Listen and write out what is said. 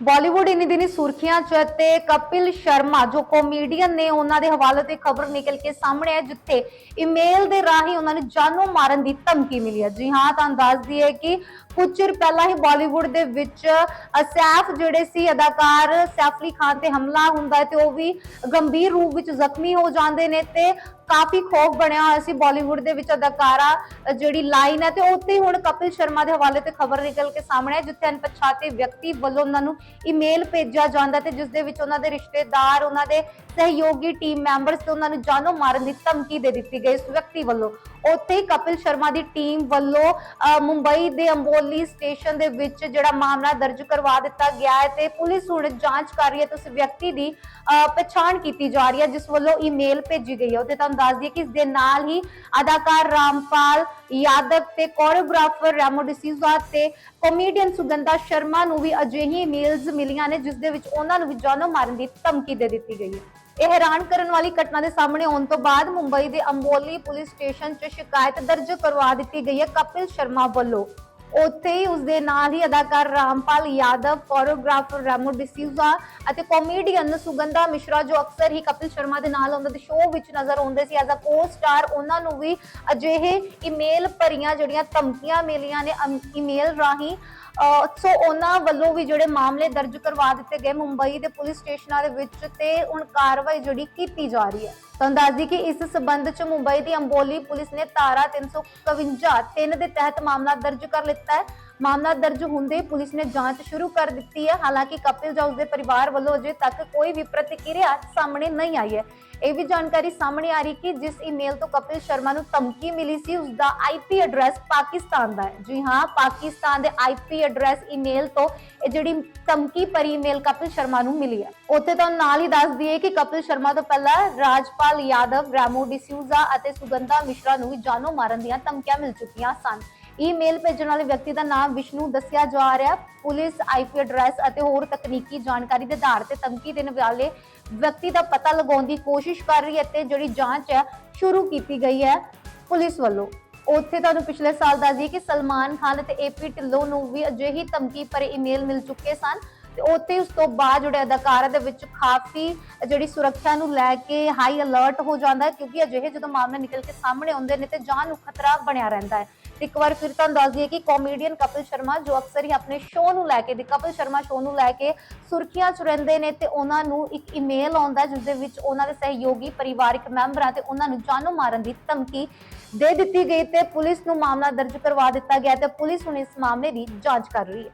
ਬਾਲੀਵੁੱਡ ਇਨੀ ਦਿਨੀ ਸੁਰਖੀਆਂ 'ਚ ਤੇ ਕਪਿਲ ਸ਼ਰਮਾ ਜੋ ਕਾਮੇਡੀਅਨ ਨੇ ਉਹਨਾਂ ਦੇ ਹਵਾਲੇ ਤੇ ਖਬਰ ਨਿਕਲ ਕੇ ਸਾਹਮਣੇ ਹੈ ਜਿੱਥੇ ਈਮੇਲ ਦੇ ਰਾਹੀਂ ਉਹਨਾਂ ਨੂੰ ਜਾਨੋਂ ਮਾਰਨ ਦੀ ਧਮਕੀ ਮਿਲੀ ਹੈ। ਜੀ ਹਾਂ ਤੁਹਾਨੂੰ ਦੱਸ ਦਈਏ ਕਿ ਕੁਝ ਚਿਰ ਪਹਿਲਾਂ ਹੀ ਬਾਲੀਵੁੱਡ ਦੇ ਵਿੱਚ ਅ, ਸੈਫ ਜਿਹੜੇ ਸੀ ਅਦਾਕਾਰ ਸੈਫ ਅਲੀ ਖਾਨ ਤੇ ਹਮਲਾ ਹੁੰਦਾ ਹੈ ਤੇ ਉਹ ਵੀ ਗੰਭੀਰ ਰੂਪ ਵਿੱਚ ਜ਼ਖਮੀ ਹੋ ਜਾਂਦੇ ਨੇ ਤੇ ਕਾਫੀ ਖੌਫ ਬਣਿਆ ਹੋਇਆ ਸੀ ਬਾਲੀਵੁੱਡ ਦੇ ਵਿੱਚ ਅਦਾਕਾਰਾ ਜਿਹੜੀ ਲਾਈਨ ਹੈ ਤੇ ਉੱਥੇ ਹੀ ਹੁਣ ਕਪਿਲ ਸ਼ਰਮਾ ਦੇ ਹਵਾਲੇ ਤੇ ਖਬਰ ਨਿਕਲ ਕੇ ਸਾਹਮਣੇ ਹੈ ਜਿੱਥੇ ਅਣਪਛਾਤੇ ਵਿਅਕਤੀ ਵੱਲੋਂ ਉਹਨਾਂ ਨੂੰ ਈਮੇਲ ਭੇਜਿਆ ਜਾਂਦਾ ਤੇ ਜਿਸ ਦੇ ਵਿੱਚ ਉਹਨਾਂ ਦੇ ਰਿਸ਼ਤੇਦਾਰ, ਉਹਨਾਂ ਦੇ ਸਹਿਯੋਗੀ ਟੀਮ ਮੈਂਬਰਸ ਤੇ ਉਹਨਾਂ ਨੂੰ ਜਾਨੋਂ ਮਾਰਨ ਦੀ ਧਮਕੀ ਦੇ ਦਿੱਤੀ ਗਈ ਇਸ ਵਿਅਕਤੀ ਵੱਲੋਂ। ਉੱਥੇ ਹੀ ਕਪਿਲ ਸ਼ਰਮਾ ਦੀ ਟੀਮ ਵੱਲੋਂ ਮੁੰਬਈ ਦੇ ਅੰਬੋਲੀ ਸਟੇਸ਼ਨ ਦੇ ਵਿੱਚ ਜਿਹੜਾ ਮਾਮਲਾ ਦਰਜ ਕਰਵਾ ਦਿੱਤਾ ਗਿਆ ਹੈ ਤੇ ਪੁਲਿਸ ਹੁਣ ਜਾਂਚ ਕਰ ਰਹੀ ਹੈ ਤੇ ਉਸ ਵਿਅਕਤੀ ਦੀ ਪਛਾਣ ਕੀਤੀ ਜਾ ਰਹੀ ਹੈ, ਜਿਸ ਵੱਲੋਂ ਈਮੇਲ ਭੇਜੀ ਗਈ ਹੈ। ਉਹਤੇ ਤੁਹਾਨੂੰ ਦੱਸ ਦਈਏ ਕਿ ਇਸ ਦੇ ਨਾਲ ਹੀ ਅਦਾਕਾਰ ਰਾਮਪਾਲ ਯਾਦਵ ਤੇ ਕੋਰੀਓਗ੍ਰਾਫਰ ਰੈਮੋ ਡਿਸੀਜ਼ਾ ਤੇ ਕਾਮੇਡੀਅਨ ਸੁਗੰਧਾ ਸ਼ਰਮਾ ਨੂੰ ਵੀ ਅਜਿਹੀ ਈਮੇਲ ਈਮੇਲਸ ਮਿਲੀਆਂ ਨੇ ਜਿਸ ਦੇ ਵਿੱਚ ਉਹਨਾਂ ਨੂੰ ਵੀ ਜਾਨੋਂ ਮਾਰਨ ਦੀ ਧਮਕੀ ਦੇ ਦਿੱਤੀ ਗਈ ਹੈ। ਇਹ ਹੈਰਾਨ ਕਰਨ ਵਾਲੀ ਘਟਨਾ ਦੇ ਸਾਹਮਣੇ ਆਉਣ ਤੋਂ ਬਾਅਦ ਮੁੰਬਈ ਦੇ ਅੰਬੋਲੀ ਪੁਲਿਸ ਸਟੇਸ਼ਨ 'ਚ ਸ਼ਿਕਾਇਤ ਦਰਜ ਕਰਵਾ ਦਿੱਤੀ ਗਈ ਹੈ ਕਪਿਲ ਸ਼ਰਮਾ ਵੱਲੋਂ। ਉੱਥੇ ਹੀ ਉਸਦੇ ਨਾਲ ਹੀ ਅਦਾਕਾਰ ਰਾਮਪਾਲ ਯਾਦਵ ਕੋਰੀਓਗ੍ਰਾਫਰ ਰੈਮੋ ਡਿਸੀਜ਼ਾ ਅਤੇ ਕਾਮੇਡੀਅਨ ਸੁਗੰਧਾ ਮਿਸ਼ਰਾ, ਜੋ ਅਕਸਰ ਹੀ ਕਪਿਲ ਸ਼ਰਮਾ ਦੇ ਨਾਲ ਉਹਨਾਂ ਦੇ ਸ਼ੋਅ ਵਿੱਚ ਨਜ਼ਰ ਆਉਂਦੇ ਸੀ ਐਜ਼ ਅ ਕੋ-ਸਟਾਰ ਉਹਨਾਂ ਨੂੰ ਵੀ ਅਜਿਹੇ ਈਮੇਲ ਭਰੀਆਂ ਜਿਹੜੀਆਂ ਧਮਕੀਆਂ ਮਿਲੀਆਂ ਨੇ ਈਮੇਲ ਰਾਹੀਂ ਸੋ ਉਹਨਾਂ ਵੱਲੋਂ ਵੀ ਜਿਹੜੇ ਮਾਮਲੇ ਦਰਜ ਕਰਵਾ ਦਿੱਤੇ ਗਏ ਮੁੰਬਈ ਦੇ ਪੁਲਿਸ ਸਟੇਸ਼ਨਾਂ ਦੇ ਵਿੱਚ ਤੇ ਹੁਣ ਕਾਰਵਾਈ ਜਿਹੜੀ ਕੀਤੀ ਜਾ ਰਹੀ ਹੈ। ਤੁਹਾਨੂੰ ਦੱਸ ਕਿ ਇਸ ਸਬੰਧ ਚ ਮੁੰਬਈ ਦੀ ਅੰਬੋਲੀ ਪੁਲਿਸ ਨੇ ਧਾਰਾ 351 ਤਿੰਨ ਦੇ ਤਹਿਤ ਮਾਮਲਾ ਦਰਜ ਕਰ ਲਿੱਤਾ ਹੈ। ਮਾਮਲਾ ਦਰਜ ਹੁੰਦੇ ਪੁਲਿਸ ਨੇ ਜਾਂਚ ਸ਼ੁਰੂ ਕਰ ਦਿੱਤੀ ਹੈ। ਹਾਲਾਂਕਿ ਕਪਿਲ ਜਾਂ ਉਸਦੇ ਪਰਿਵਾਰ ਵੱਲੋਂ ਅਜੇ ਤੱਕ ਕੋਈ ਵੀ ਪ੍ਰਤੀਕਿਰਿਆ ਸਾਹਮਣੇ ਨਹੀਂ ਆਈ ਹੈ। ਇਹ ਵੀ ਜਾਣਕਾਰੀ ਸਾਹਮਣੇ ਆ ਰਹੀ ਕਿ ਜਿਸ ਈਮੇਲ ਤੋਂ ਕਪਿਲ ਸ਼ਰਮਾ ਨੂੰ ਧਮਕੀ ਮਿਲੀ ਸੀ ਉਸ ਦਾ ਆਈਪੀ ਐਡਰੈਸ ਪਾਕਿਸਤਾਨ ਦਾ ਹੈ। ਜੀ ਹਾਂ, ਪਾਕਿਸਤਾਨ ਦੇ ਆਈਪੀ ਐਡਰੈਸ ਈਮੇਲ ਤੋਂ ਇਹ ਜਿਹੜੀ ਧਮਕੀ ਪਰ ਈਮੇਲ ਕਪਿਲ ਸ਼ਰਮਾ ਨੂੰ ਮਿਲੀ ਹੈ। ਉੱਥੇ ਤਾਂ ਨਾਲ ਹੀ ਦੱਸ ਦਈਏ ਕਿ ਕਪਿਲ ਸ਼ਰਮਾ ਤੋਂ ਪਹਿਲਾਂ ਰਾਜਪਾਲ ਯਾਦਵ, ਰੈਮੋ ਡਿਸਿਊਜ਼ਾ ਅਤੇ ਸੁਗੰਧਾ ਮਿਸ਼ਰਾ ਨੂੰ ਵੀ ਜਾਨੋਂ ਮਾਰਨ ਦੀਆਂ ਧਮਕੀਆਂ ਮਿਲ ਚੁੱਕੀਆਂ ਸਨ। ਈਮੇਲ ਭੇਜਣ ਵਾਲੇ ਵਿਅਕਤੀ ਦਾ ਨਾਮ ਵਿਸ਼ਨੂੰ ਦੱਸਿਆ ਜਾ ਰਿਹਾ। ਪੁਲਿਸ, ਆਈਪੀ ਐਡਰੈਸ ਅਤੇ ਹੋਰ ਤਕਨੀਕੀ ਜਾਣਕਾਰੀ ਦੇ ਆਧਾਰ ਤੇ ਧਮਕੀ ਦੇਣ ਵਾਲੇ ਵਿਅਕਤੀ ਦਾ ਪਤਾ ਲਗਾਉਣ ਦੀ ਕੋਸ਼ਿਸ਼ ਕਰ ਰਹੀ ਹੈ ਤੇ ਜਿਹੜੀ ਜਾਂਚ ਹੈ ਸ਼ੁਰੂ ਕੀਤੀ ਗਈ ਹੈ ਪੁਲਿਸ ਵੱਲੋਂ। ਉੱਥੇ ਤੁਹਾਨੂੰ ਪਿਛਲੇ ਸਾਲ ਦੱਸ ਦਈਏ ਕਿ ਸਲਮਾਨ ਖਾਨ ਅਤੇ ਏਪੀ ਢਿੱਲੋਂ ਨੂੰ ਵੀ ਅਜਿਹੀ ਧਮਕੀ ਭਰੇ ਈਮੇਲ ਮਿਲ ਚੁੱਕੇ ਸਨ ਤੇ ਉੱਥੇ ਉਸ ਤੋਂ ਬਾਅਦ ਜਿਹੜੇ ਅਦਾਕਾਰਾਂ ਦੇ ਵਿੱਚ ਕਾਫੀ ਜਿਹੜੀ ਸੁਰੱਖਿਆ ਨੂੰ ਲੈ ਕੇ ਹਾਈ ਅਲਰਟ ਹੋ ਜਾਂਦਾ ਹੈ ਕਿਉਂਕਿ ਅਜਿਹੇ ਜਦੋਂ ਮਾਮਲੇ ਨਿਕਲ ਕੇ ਸਾਹਮਣੇ ਆਉਂਦੇ ਨੇ ਤੇ ਜਾਨ ਨੂੰ ਖਤਰਾ ਬਣਿਆ ਰਹਿੰਦਾ ਹੈ। ਇੱਕ ਵਾਰ ਫਿਰ ਤੁਹਾਨੂੰ ਦੱਸ ਦਈਏ ਕਿ ਕਾਮੇਡੀਅਨ ਕਪਿਲ ਸ਼ਰਮਾ ਜੋ ਅਕਸਰ ਹੀ ਆਪਣੇ ਸ਼ੋਅ ਨੂੰ ਲੈ ਕੇ ਦੀ ਕਪਿਲ ਸ਼ਰਮਾ ਸ਼ੋਅ ਨੂੰ ਲੈ ਕੇ ਸੁਰਖੀਆਂ 'ਚ ਰਹਿੰਦੇ ਨੇ ਤੇ ਉਹਨਾਂ ਨੂੰ ਇੱਕ ਈਮੇਲ ਆਉਂਦਾ ਹੈ ਜਿਸ ਦੇ ਵਿੱਚ ਉਹਨਾਂ ਦੇ ਸਹਿਯੋਗੀ, ਪਰਿਵਾਰਕ ਮੈਂਬਰਾਂ ਤੇ ਉਹਨਾਂ ਨੂੰ ਜਾਨੋਂ ਮਾਰਨ ਦੀ ਧਮਕੀ ਦੇ ਦਿੱਤੀ ਗਈ ਤੇ ਪੁਲਿਸ ਨੂੰ ਮਾਮਲਾ ਦਰਜ ਕਰਵਾ ਦਿੱਤਾ ਗਿਆ ਤੇ ਪੁਲਿਸ ਹੁਣ ਇਸ ਮਾਮਲੇ ਦੀ ਜਾਂਚ ਕਰ ਰਹੀ ਹੈ।